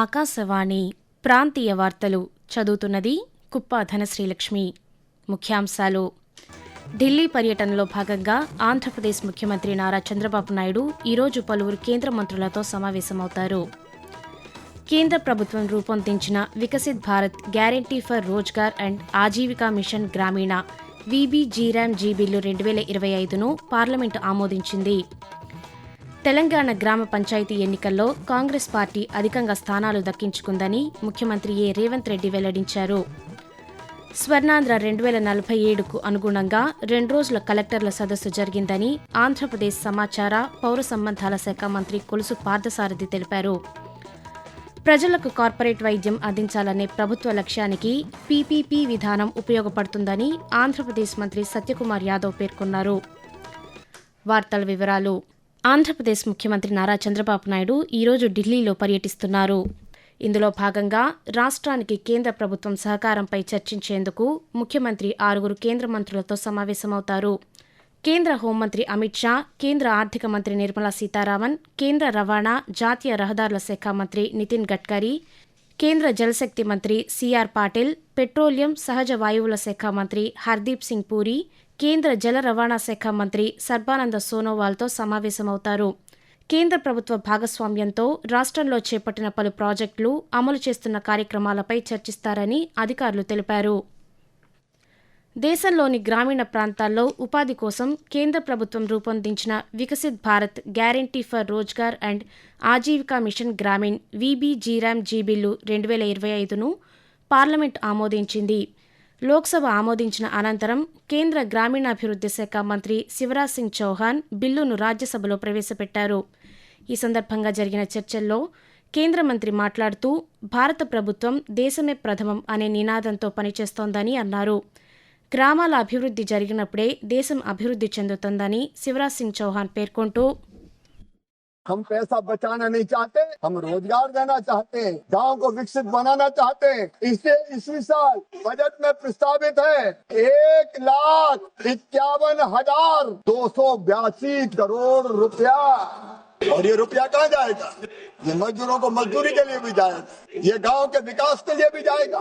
ఆకాశవాణి ప్రాంతీయ వార్తలు చదువుతున్నది కుప్ప ధనశ్రీలక్ష్మి. ముఖ్యాంశాలు. ఢిల్లీ పర్యటనలో భాగంగా ఆంధ్రప్రదేశ్ ముఖ్యమంత్రి నారా చంద్రబాబు నాయుడు ఈరోజు పలువురు కేంద్ర మంత్రులతో సమావేశమవుతారు. కేంద్ర ప్రభుత్వం రూపొందించిన Viksit Bharat guarantee for Rozgar and Ajeevika mission Gramin VB G RAM G bill రెండు వేల ఇరవై ఐదును పార్లమెంటు ఆమోదించింది. తెలంగాణ గ్రామ పంచాయతీ ఎన్నికల్లో కాంగ్రెస్ పార్టీ అధికంగా స్థానాలు దక్కించుకుందని ముఖ్యమంత్రి ఏ. రేవంత్ రెడ్డి వెల్లడించారు. స్వర్ణాంధ్ర రెండు వేల నలభై ఏడుకు అనుగుణంగా రెండు రోజుల కలెక్టర్ల సదస్సు జరిగిందని ఆంధ్రప్రదేశ్ సమాచార పౌర సంబంధాల శాఖ మంత్రి కొలుసు పార్థసారథి తెలిపారు. ప్రజలకు కార్పొరేట్ వైద్యం అందించాలనే ప్రభుత్వ లక్ష్యానికి పీపీపీ విధానం ఉపయోగపడుతుందని ఆంధ్రప్రదేశ్ మంత్రి సత్యకుమార్ యాదవ్ పేర్కొన్నారు. వార్తల వివరాలు. ఆంధ్రప్రదేశ్ ముఖ్యమంత్రి నారా చంద్రబాబు నాయుడు ఈరోజు ఢిల్లీలో పర్యటిస్తున్నారు. ఇందులో భాగంగా రాష్ట్రానికి కేంద్ర ప్రభుత్వం సహకారంపై చర్చించేందుకు ముఖ్యమంత్రి ఆరుగురు కేంద్ర మంత్రులతో సమావేశమవుతారు. కేంద్ర హోంమంత్రి అమిత్ షా కేంద్ర ఆర్థిక మంత్రి నిర్మలా సీతారామన్ కేంద్ర రవాణా జాతీయ రహదారుల శాఖ మంత్రి నితిన్ గడ్కరీ కేంద్ర జలశక్తి మంత్రి సిఆర్ పాటిల్ పెట్రోలియం సహజ వాయువుల శాఖ మంత్రి హర్దీప్ సింగ్ పూరి కేంద్ర జల రవాణా శాఖ మంత్రి సర్బానంద సోనోవాల్తో సమావేశమవుతారు. కేంద్ర ప్రభుత్వ భాగస్వామ్యంతో రాష్ట్రంలో చేపట్టిన పలు ప్రాజెక్టులు అమలు చేస్తున్న కార్యక్రమాలపై చర్చిస్తారని అధికారులు తెలిపారు. దేశంలోని గ్రామీణ ప్రాంతాల్లో ఉపాధి కోసం కేంద్ర ప్రభుత్వం రూపొందించిన Viksit Bharat guarantee for Rozgar and Ajeevika mission Gramin VB G RAM G bill రెండు వేల ఇరవై ఐదును పార్లమెంట్ ఆమోదించింది. లోక్సభ ఆమోదించిన అనంతరం కేంద్ర గ్రామీణాభివృద్ధి శాఖ మంత్రి శివరాజ్ సింగ్ చౌహాన్ బిల్లును రాజ్యసభలో ప్రవేశపెట్టారు. ఈ సందర్భంగా జరిగిన చర్చల్లో కేంద్ర మంత్రి మాట్లాడుతూ భారత ప్రభుత్వం దేశమే ప్రథమం అనే నినాదంతో పనిచేస్తోందని అన్నారు. గ్రామాల అభివృద్ధి జరిగినప్పుడే దేశం అభివృద్ధి చెందుతుందని శివరాజ్ సింగ్ చౌహాన్ పేర్కొంటూ हम पैसा बचाना नहीं चाहते, हम रोज़गार देना चाहते हैं गाँव को विकसित बनाना चाहते। हैं इसे इसी साल बजट में प्रस्तावित है एक लाख इक्यावन हज़ार दो सौ बयासी करोड़ रुपया। और ये रुपया कहाँ जाएगा? ये मजदूरों को मजदूरी के लिए भी जाएगा, ये गाँव के विकास के लिए भी जाएगा।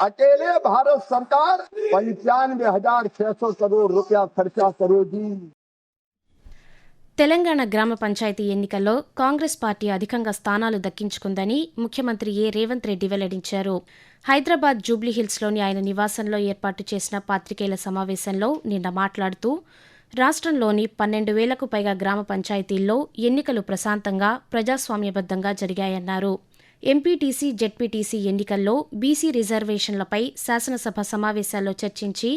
अकेले भारत सरकार पंचानवे हज़ार छह सौ करोड़ रुपया खर्चा करेगी। తెలంగాణ గ్రామ పంచాయతీ ఎన్నికల్లో కాంగ్రెస్ పార్టీ అధికంగా స్థానాలు దక్కించుకుందని ముఖ్యమంత్రి ఏ. రేవంత్ రెడ్డి వెల్లడించారు. హైదరాబాద్ జూబ్లీహిల్స్లోని ఆయన నివాసంలో ఏర్పాటు చేసిన పాత్రికేయుల సమావేశంలో నిన్న మాట్లాడుతూ రాష్ట్రంలోని పన్నెండు వేలకు పైగా గ్రామ పంచాయతీల్లో ఎన్నికలు ప్రశాంతంగా ప్రజాస్వామ్యబద్ధంగా జరిగాయన్నారు. ఎంపీటీసీ జెడ్పీటీసీ ఎన్నికల్లో బీసీ రిజర్వేషన్లపై శాసనసభ సమావేశాల్లో చర్చించి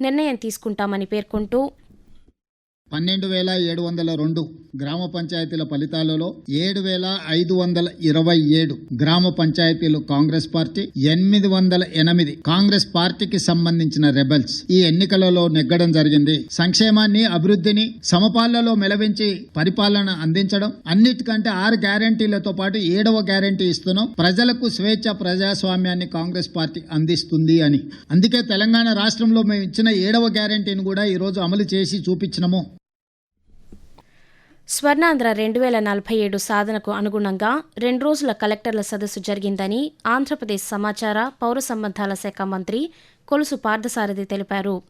నిర్ణయం తీసుకుంటామని పేర్కొంటూ పన్నెండు వేల ఏడు వందల రెండు గ్రామ పంచాయతీల ఫలితాలలో ఏడు వేల ఐదు వందల ఇరవై ఏడు గ్రామ పంచాయతీలు కాంగ్రెస్ పార్టీ ఎనిమిది వందల ఎనిమిది కాంగ్రెస్ పార్టీకి సంబంధించిన రెబెల్స్. ఈ ఎన్నికలలో నెగ్గడం జరిగింది. సంక్షేమాన్ని అభివృద్ధిని సమపాలలో మెలవించి పరిపాలన అందించడం అన్నిటికంటే ఆరు గ్యారంటీలతో పాటు ఏడవ గ్యారంటీ ఇస్తున్నాం. ప్రజలకు స్వేచ్ఛ ప్రజాస్వామ్యాన్ని కాంగ్రెస్ పార్టీ అందిస్తుంది అని. అందుకే తెలంగాణ రాష్ట్రంలో మేము ఇచ్చిన ఏడవ గ్యారంటీని కూడా ఈరోజు అమలు చేసి చూపించినము. స్వర్ణాంధ్ర రెండు వేల నలభై ఏడు సాధనకు అనుగుణంగా రెండు రోజుల కలెక్టర్ల సదస్సు జరిగిందని ఆంధ్రప్రదేశ్ సమాచార పౌర సంబంధాల శాఖ మంత్రి కొలుసు పార్థసారథి తెలిపారు.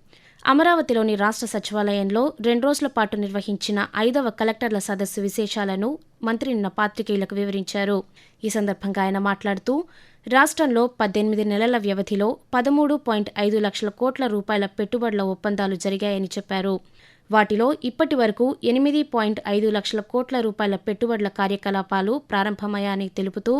అమరావతిలోని రాష్ట్ర సచివాలయంలో రెండు రోజుల పాటు నిర్వహించిన ఐదవ కలెక్టర్ల సదస్సు విశేషాలను మంత్రి నిన్న పాత్రికేయులకు వివరించారు. ఈ సందర్భంగా ఆయన మాట్లాడుతూ రాష్ట్రంలో పద్దెనిమిది నెలల వ్యవధిలో పదమూడు పాయింట్ ఐదు లక్షల కోట్ల రూపాయల పెట్టుబడుల ఒప్పందాలు జరిగాయని చెప్పారు. వాటిలో ఇప్పటి వరకు ఎనిమిది పాయింట్ ఐదు లక్షల కోట్ల రూపాయల పెట్టుబడుల కార్యకలాపాలు ప్రారంభమయ్యాయని తెలుపుతూ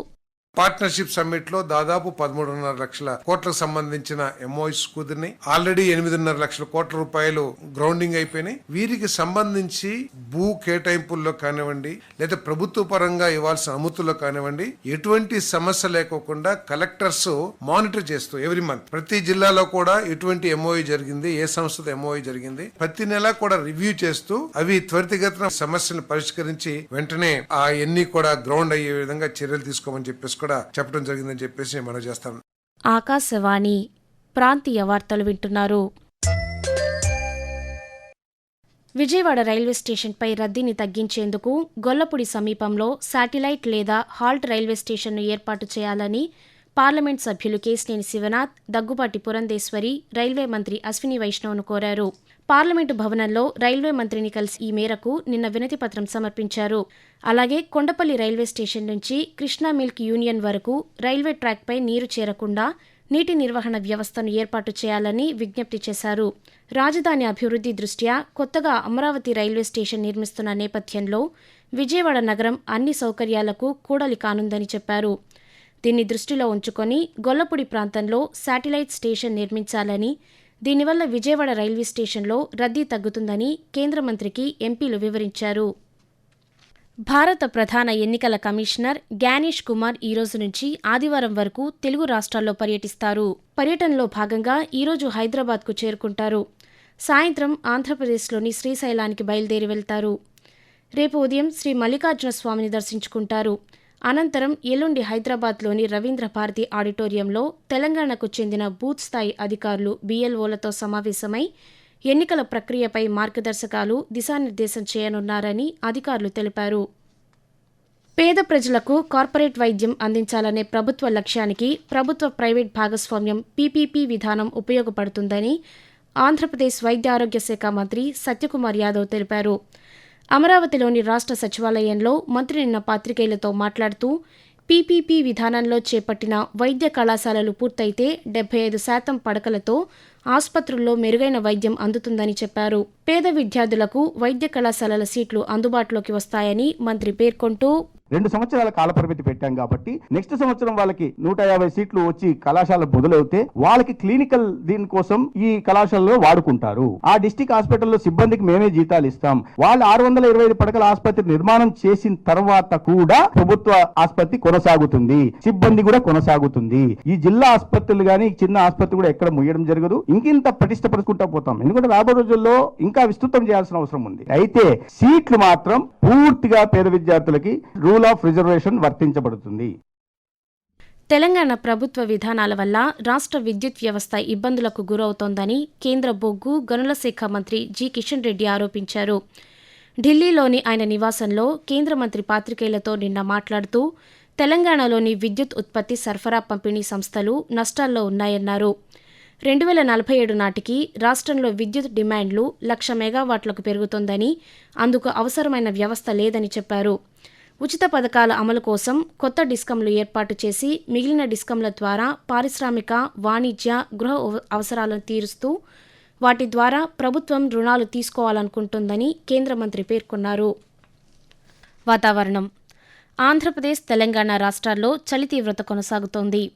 పార్ట్నర్షిప్ సమ్మిట్లో దాదాపు పదమూడున్నర లక్షల కోట్లకు సంబంధించిన ఎంఓఎస్ కుదిరినాయి. ఆల్రెడీ ఎనిమిదిన్నర లక్షల కోట్ల రూపాయలు గ్రౌండింగ్ అయిపోయినాయి. వీరికి సంబంధించి భూ కేటాయింపుల్లో కానివ్వండి లేదా ప్రభుత్వ పరంగా ఇవ్వాల్సిన అనుమతుల్లో కానివ్వండి ఎటువంటి సమస్య లేకోకుండా కలెక్టర్స్ మానిటర్ చేస్తూ ఎవ్రీ మంత్ ప్రతి జిల్లాలో కూడా ఎటువంటి ఎంఓఈ జరిగింది ఏ సంస్థతో ఎంఓఈ జరిగింది ప్రతి నెల కూడా రివ్యూ చేస్తూ అవి త్వరితగతిన సమస్యలను పరిష్కరించి వెంటనే ఆ ఎన్ని కూడా గ్రౌండ్ అయ్యే విధంగా చర్యలు తీసుకోమని చెప్పేసి కూడా చెప్పడం జరిగిందని చెప్పేసి మనం చేస్తాను. ఆకాశవాణి ప్రాంతీయ వార్తలు వింటున్నారు. విజయవాడ రైల్వే స్టేషన్పై రద్దీని తగ్గించేందుకు గొల్లపూడి సమీపంలో శాటిలైట్ లేదా హాల్ట్ రైల్వే స్టేషన్ను ఏర్పాటు చేయాలని పార్లమెంట్ సభ్యులు కేసినేని శివనాథ్ దగ్గుబాటి పురంధేశ్వరి రైల్వే మంత్రి అశ్విని వైష్ణవ్ను కోరారు. పార్లమెంటు భవనంలో రైల్వే మంత్రిని కలిసి ఈ మేరకు నిన్న వినతి పత్రం సమర్పించారు. అలాగే కొండపల్లి రైల్వే స్టేషన్ నుంచి కృష్ణా మిల్క్ యూనియన్ వరకు రైల్వే ట్రాక్పై నీరు చేరకుండా నీటి నిర్వహణ వ్యవస్థను ఏర్పాటు చేయాలని విజ్ఞప్తి చేశారు. రాజధాని అభివృద్ధి దృష్ట్యా కొత్తగా అమరావతి రైల్వే స్టేషన్ నిర్మిస్తున్న నేపథ్యంలో విజయవాడ నగరం అన్ని సౌకర్యాలకు కూడలి కానుందని చెప్పారు. దీన్ని దృష్టిలో ఉంచుకొని గొల్లపూడి ప్రాంతంలో శాటిలైట్ స్టేషన్ నిర్మించాలని దీనివల్ల విజయవాడ రైల్వే స్టేషన్లో రద్దీ తగ్గుతుందని కేంద్ర మంత్రికి ఎంపీలు వివరించారు. భారత ప్రధాన ఎన్నికల కమిషనర్ గ్యానేష్ కుమార్ ఈ రోజు నుంచి ఆదివారం వరకు తెలుగు రాష్ట్రాల్లో పర్యటిస్తారు. పర్యటనలో భాగంగా ఈరోజు హైదరాబాద్కు చేరుకుంటారు. సాయంత్రం ఆంధ్రప్రదేశ్లోని శ్రీశైలానికి బయలుదేరి వెళ్తారు. రేపు ఉదయం శ్రీ మల్లికార్జున స్వామిని దర్శించుకుంటారు. అనంతరం ఎల్లుండి హైదరాబాద్లోని రవీంద్ర భారతి ఆడిటోరియంలో తెలంగాణకు చెందిన బూత్ స్థాయి అధికారులు బీఎల్ఓలతో సమావేశమై ఎన్నికల ప్రక్రియపై మార్గదర్శకాలు దిశానిర్దేశం చేయనున్నారని అధికారులు తెలిపారు. పేద ప్రజలకు కార్పొరేట్ వైద్యం అందించాలనే ప్రభుత్వ లక్ష్యానికి ప్రభుత్వ ప్రైవేట్ భాగస్వామ్యం పీపీపీ విధానం ఉపయోగపడుతుందని ఆంధ్రప్రదేశ్ వైద్య ఆరోగ్య శాఖ మంత్రి సత్యకుమార్ యాదవ్ తెలిపారు. అమరావతిలోని రాష్ట్ర సచివాలయంలో మంత్రి నిన్న పాత్రికేయులతో మాట్లాడుతూ పీపీపీ విధానంలో చేపట్టిన వైద్య కళాశాలలు పూర్తయితే డెబ్బై ఐదు శాతం పడకలతో ఆసుపత్రుల్లో మెరుగైన వైద్యం అందుతుందని చెప్పారు. పేద విద్యార్థులకు వైద్య కళాశాలల సీట్లు అందుబాటులోకి వస్తాయని మంత్రి పేర్కొంటూ రెండు సంవత్సరాల కాలపరిమితి పెట్టాం కాబట్టి నెక్స్ట్ సంవత్సరం వాళ్ళకి నూట యాభై సీట్లు వచ్చి కళాశాల మొదలవుతే వాళ్ళకి క్లినికల్ దీనికోసం ఈ కళాశాలలో వాడుకుంటారు. ఆ డిస్టిక్ హాస్పిటల్లో సిబ్బందికి మేమే జీతాలు ఇస్తాం. వాళ్ళు ఆరు వందల ఇరవై ఐదు పడకల ఆసుపత్రి నిర్మాణం చేసిన తర్వాత కూడా ప్రభుత్వ ఆసుపత్రి కొనసాగుతుంది. సిబ్బంది కూడా కొనసాగుతుంది. ఈ జిల్లా ఆసుపత్రులు గానీ చిన్న ఆసుపత్రి కూడా ఎక్కడ ముయ్యడం జరగదు. ఇంకింత పటిష్టపరుచుకుంటా పోతాం. ఎందుకంటే రాబోయే రోజుల్లో ఇంకా విస్తృతం చేయాల్సిన అవసరం ఉంది. అయితే సీట్లు మాత్రం పూర్తిగా పేద విద్యార్థులకి రూల్ ఆఫ్ రిజర్వేషన్ వర్తించబడుతుంది. తెలంగాణ ప్రభుత్వ విధానాల వల్ల రాష్ట్ర విద్యుత్ వ్యవస్థ ఇబ్బందులకు గురవుతోందని కేంద్ర బొగ్గు గనుల శాఖ మంత్రి జి. కిషన్ రెడ్డి ఆరోపించారు. ఢిల్లీలోని ఆయన నివాసంలో కేంద్ర మంత్రి పాత్రికేయులతో నిన్న మాట్లాడుతూ తెలంగాణలోని విద్యుత్ ఉత్పత్తి సరఫరా పంపిణీ సంస్థలు నష్టాల్లో ఉన్నాయన్నారు. రెండు వేల నలభై ఏడు నాటికి రాష్ట్రంలో విద్యుత్ డిమాండ్లు లక్ష మెగావాట్లకు పెరుగుతోందని అందుకు అవసరమైన వ్యవస్థ లేదని చెప్పారు. ఉచిత పథకాల అమలు కోసం కొత్త డిస్కంలు ఏర్పాటు చేసి మిగిలిన డిస్కంల ద్వారా పారిశ్రామిక వాణిజ్య గృహ అవసరాలను తీరుస్తూ వాటి ద్వారా ప్రభుత్వం రుణాలు తీసుకోవాలనుకుంటుందని కేంద్ర మంత్రి పేర్కొన్నారు. వాతావరణం. ఆంధ్రప్రదేశ్ తెలంగాణ రాష్ట్రాల్లో చలి తీవ్రత కొనసాగుతోంది.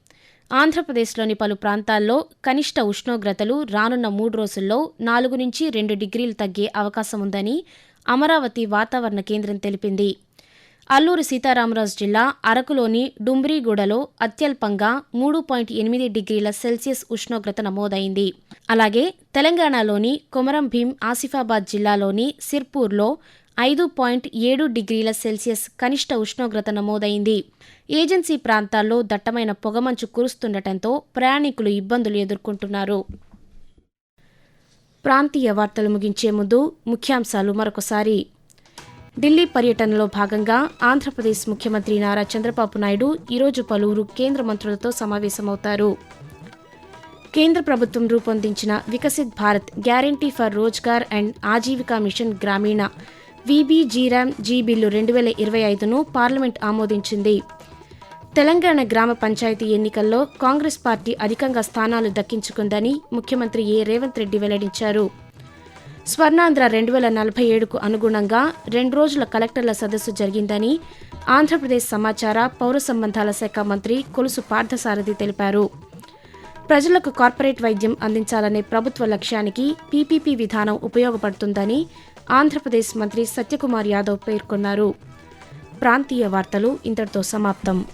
ఆంధ్రప్రదేశ్లోని పలు ప్రాంతాల్లో కనిష్ట ఉష్ణోగ్రతలు రానున్న మూడు రోజుల్లో నాలుగు నుంచి రెండు డిగ్రీలు తగ్గే అవకాశం ఉందని అమరావతి వాతావరణ కేంద్రం తెలిపింది. అల్లూరు సీతారామరాజు జిల్లా అరకులోని డుంబ్రిగూడలో అత్యల్పంగా మూడు పాయింట్ ఎనిమిది డిగ్రీల సెల్సియస్ ఉష్ణోగ్రత నమోదైంది. అలాగే తెలంగాణలోని కొమరం భీం ఆసిఫాబాద్ జిల్లాలోని సిర్పూర్లో ఐదు పాయింట్ ఏడు డిగ్రీల సెల్సియస్ కనిష్ట ఉష్ణోగ్రత నమోదైంది. ఏజెన్సీ ప్రాంతాల్లో దట్టమైన పొగమంచు కురుస్తుండటంతో ప్రయాణికులు ఇబ్బందులు ఎదుర్కొంటున్నారు. ప్రాంతీయ వార్తలు ముగించే ముందు ముఖ్యాంశాలు మరొకసారి. ఢిల్లీ పర్యటనలో భాగంగా ఆంధ్రప్రదేశ్ ముఖ్యమంత్రి నారా చంద్రబాబు నాయుడు ఈరోజు పలువురు కేంద్ర మంత్రులతో సమావేశమవుతారు. కేంద్ర ప్రభుత్వం రూపొందించిన Viksit Bharat guarantee for Rozgar and Ajeevika mission Gramin VB G RAM G bill రెండు వేల ఇరవై ఐదును పార్లమెంట్ ఆమోదించింది. తెలంగాణ గ్రామ పంచాయతీ ఎన్నికల్లో కాంగ్రెస్ పార్టీ అధికంగా స్థానాలు దక్కించుకుందని ముఖ్యమంత్రి ఏ. రేవంత్ రెడ్డి వెల్లడించారు. స్వర్ణాంధ్ర రెండు వేల నలభై ఏడుకు అనుగుణంగా రెండు రోజుల కలెక్టర్ల సదస్సు జరిగిందని ఆంధ్రప్రదేశ్ సమాచార పౌర సంబంధాల శాఖ మంత్రి కొలుసు పార్థసారథి తెలిపారు. ప్రజలకు కార్పొరేట్ వైద్యం అందించాలనే ప్రభుత్వ లక్ష్యానికి పీపీపీ విధానం ఉపయోగపడుతుందని ఆంధ్రప్రదేశ్ మంత్రి సత్యకుమార్ యాదవ్ పేర్కొన్నారు. ప్రాంతీయ వార్తలు ఇంతటితో సమాప్తం.